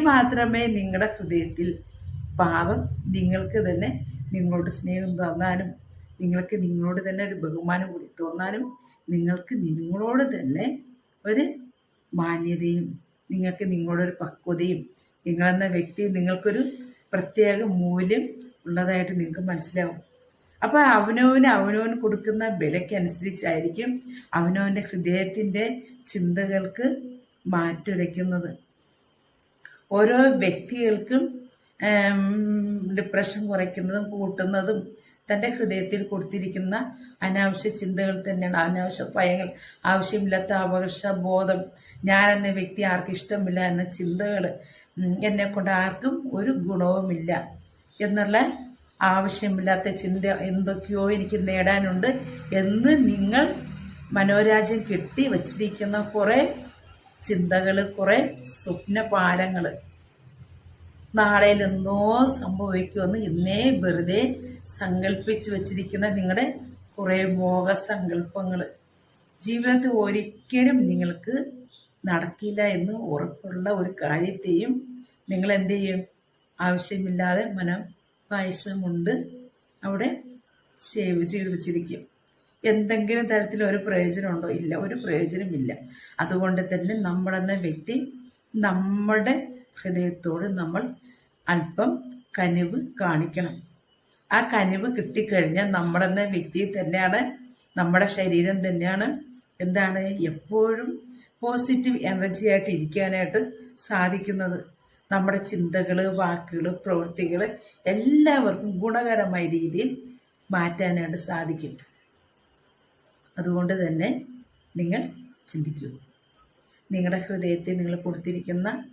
മാത്രമേ നിങ്ങളുടെ ഹൃദയത്തിൽ പാവം നിങ്ങൾക്ക് തന്നെ നിങ്ങളോട് സ്നേഹം തോന്നാനും നിങ്ങൾക്ക് നിങ്ങളോട് തന്നെ ഒരു ബഹുമാനം കൂടി തോന്നാനും നിങ്ങൾക്ക് നിങ്ങളോട് തന്നെ ഒരു മാന്യതയും നിങ്ങൾക്ക് നിങ്ങളോടൊരു പക്വതയും നിങ്ങളെന്ന വ്യക്തി നിങ്ങൾക്കൊരു പ്രത്യേക മൂല്യം ഉള്ളതായിട്ട് നിങ്ങൾക്ക് മനസ്സിലാവും. അപ്പോൾ അവനവന് അവനവൻ കൊടുക്കുന്ന വിലയ്ക്കനുസരിച്ചായിരിക്കും അവനവന്റെ ഹൃദയത്തിന്റെ ചിന്തകൾക്ക് മാറ്റുരയ്ക്കുന്നത് ഓരോ വ്യക്തികൾക്കും ഡിപ്രഷൻ കുറയ്ക്കുന്നതും കൂട്ടുന്നതും തന്റെ ഹൃദയത്തിൽ കൊടുത്തിരിക്കുന്ന അനാവശ്യ ചിന്തകൾ തന്നെയാണ്. അനാവശ്യ ഭയങ്ങൾ ആവശ്യമില്ലാത്ത അപകർഷ ബോധം ഞാൻ എന്ന വ്യക്തി ആർക്കും ഇഷ്ടമില്ല എന്ന ചിന്തകൾ എന്നെ കൊണ്ട് ആർക്കും ഒരു ഗുണവുമില്ല എന്നുള്ള ആവശ്യമില്ലാത്ത ചിന്ത എന്തൊക്കെയോ എനിക്ക് നേടാനുണ്ട് എന്ന് നിങ്ങൾ മനോരാജ്യം കെട്ടി വച്ചിരിക്കുന്ന കുറേ ചിന്തകൾ കുറേ സ്വപ്നപാലങ്ങൾ നാളെയിൽ എന്നോ സംഭവിക്കുമെന്ന് ഇന്നേ വെറുതെ സങ്കല്പിച്ച് വച്ചിരിക്കുന്ന നിങ്ങളുടെ കുറേ മോഹസങ്കല്പങ്ങൾ ജീവിതത്തിൽ ഒരിക്കലും നിങ്ങൾക്ക് നടക്കില്ല എന്ന് ഉറപ്പുള്ള ഒരു കാര്യത്തെയും നിങ്ങൾ എന്ത് ചെയ്യും? ആവശ്യമില്ലാതെ മനം പായസമുണ്ട് അവിടെ സേവ് ചെയ്ത് വെച്ചിരിക്കും. എന്തെങ്കിലും തരത്തിൽ ഒരു പ്രയോജനമുണ്ടോ? ഇല്ല ഒരു പ്രയോജനമില്ല. അതുകൊണ്ട് തന്നെ നമ്മളെന്ന വ്യക്തി നമ്മുടെ ഹൃദയത്തോട് നമ്മൾ അല്പം കനിവ് കാണിക്കണം. ആ കനിവ് കിട്ടിക്കഴിഞ്ഞാൽ നമ്മളെന്ന വ്യക്തി തന്നെയാണ് നമ്മുടെ ശരീരം തന്നെയാണ് എന്താണ് എപ്പോഴും പോസിറ്റീവ് എനർജി ആയിട്ട് ഇരിക്കാനായിട്ട് സാധിക്കുന്നത്. നമ്മുടെ ചിന്തകൾ വാക്കുകൾ പ്രവൃത്തികൾ എല്ലാവർക്കും ഗുണകരമായ രീതിയിൽ മാറ്റാനായിട്ട് സാധിക്കും. അതുകൊണ്ട് തന്നെ നിങ്ങൾ ചിന്തിക്കൂ. നിങ്ങളുടെ ഹൃദയത്തിൽ നിങ്ങൾ കൊടുത്തിരിക്കുന്ന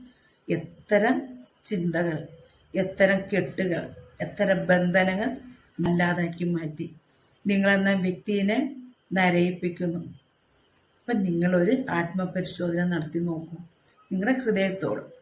എത്തരം ചിന്തകൾ എത്തരം കെട്ടുകൾ എത്തരം ബന്ധനങ്ങൾ അല്ലാതാക്കി മാറ്റി. നിങ്ങളെന്ന വ്യക്തിയെ നരയിപ്പിക്കുന്നു. അപ്പം നിങ്ങളൊരു ആത്മപരിശോധന നടത്തി നോക്കൂ. നിങ്ങളുടെ ഹൃദയത്തോട്